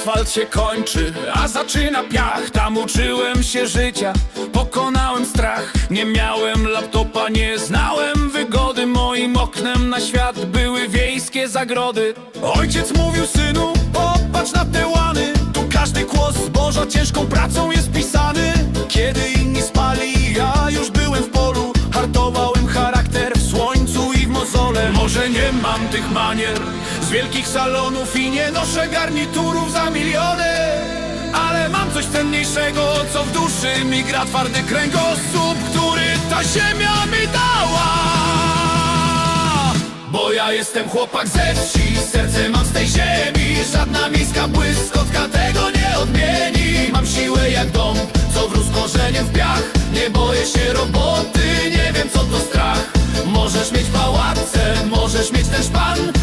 świat się kończy, a zaczyna piach. Tam uczyłem się życia, pokonałem strach. Nie miałem laptopa, nie znałem wygody. Moim oknem na świat były wiejskie zagrody. Ojciec mówił synu, manier. Z wielkich salonów I nie noszę garniturów za miliony Ale mam coś cenniejszego, co w duszy mi gra twardy kręgosłup Który ta ziemia mi dała. Bo ja jestem chłopak ze wsi, serce mam z tej ziemi Żadna miejska błyskotka tego nie odmieni. Mam siłę jak dom, pałace, możesz mieć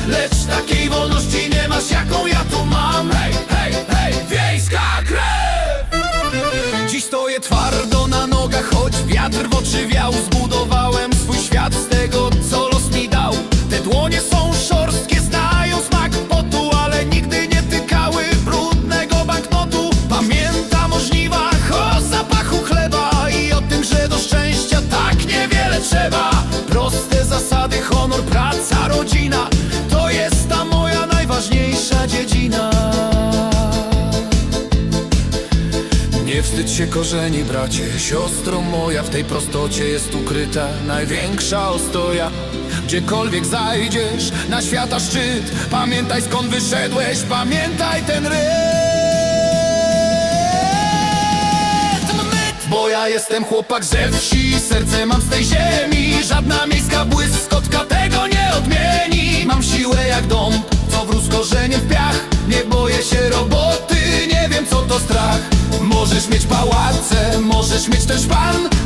rodzina. To jest ta moja najważniejsza dziedzina. Nie wstydź się korzeni, bracie, siostro moja W tej prostocie jest ukryta największa ostoja. Gdziekolwiek zajdziesz, na świata szczyt Pamiętaj skąd wyszedłeś, pamiętaj ten rytm. Bo ja jestem chłopak ze wsi, serce mam z tej ziemi. Żadna miejska błyskotka odmieni. Mam siłę jak dom, co wrósł korzeniem w piach. Nie boję się roboty, nie wiem co to strach. Możesz mieć pałace, możesz mieć też pan